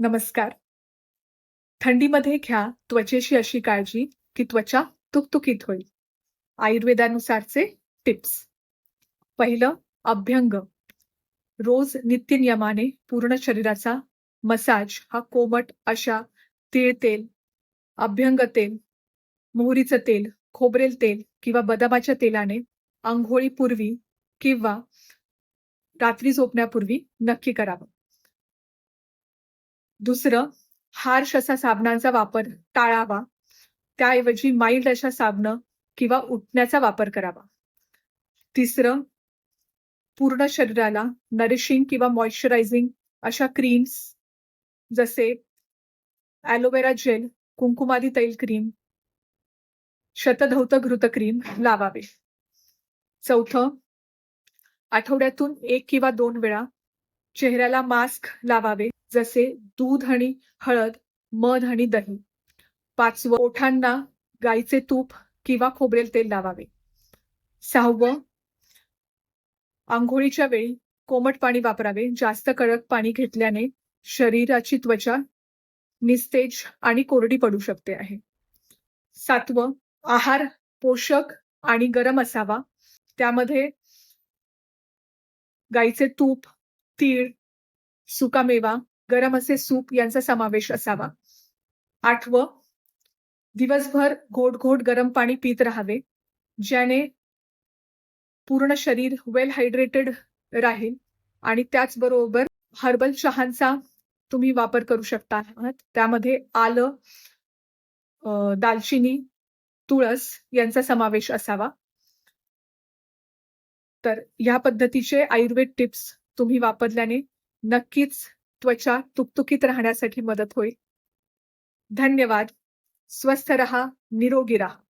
नमस्कार. थंडीमध्ये घ्या त्वचेशी अशी काळजी की त्वचा तुकतुकीत होईल. आयुर्वेदानुसारचे टिप्स. पहिलं अभ्यंग. रोज नित्यनियमाने पूर्ण शरीराचा मसाज हा कोमट अशा तीळ तेल अभ्यंग तेल मोहरीचं तेल खोबरेल तेल किंवा बदामाच्या तेलाने आंघोळीपूर्वी किंवा रात्री झोपण्यापूर्वी नक्की करावं. दुसरं हार्श असा साबणांचा वापर टाळावा. त्याऐवजी माइल्ड अशा साबणं किंवा उठण्याचा वापर करावा. तिसरं पूर्ण शरीराला नरिशिंग किंवा मॉइश्चरायझिंग अशा क्रीम्स जसे ॲलोवेरा जेल कुंकुमादी तैल क्रीम शतधौत घृत क्रीम लावावे. चौथं आठवड्यातून एक किंवा दोन वेळा चेहऱ्याला मास्क लावावे जसे दूध आणि हळद मध आणि दही. पाचवं ओठांना गाईचे तूप किंवा खोबरेल तेल लावावे. सहावं आंघोळीच्या वेळी कोमट पाणी वापरावे जास्त कडक पाणी घेतल्याने शरीराची त्वचा निस्तेज आणि कोरडी पडू शकते आहे. सातवं आहार पोषक आणि गरम असावा. त्यामध्ये गाईचे तूप तीळ सुकामेवा गरम असे सूप यांचा समावेश असावा. आठवं दिवसभर घोट घोट गरम पाणी पित राहावे ज्याने पूर्ण शरीर वेल हायड्रेटेड राहील आणि त्याचबरोबर हर्बल चहांचा तुम्ही वापर करू शकता. आहात त्यामध्ये आलं दालचिनी तुळस यांचा समावेश असावा. तर ह्या पद्धतीचे आयुर्वेद टिप्स तुम्ही वापरल्याने नक्कीच त्वचा तुकतुकीत राहण्यासाठी मदत होईल. धन्यवाद. स्वस्थ रहा निरोगी रहा.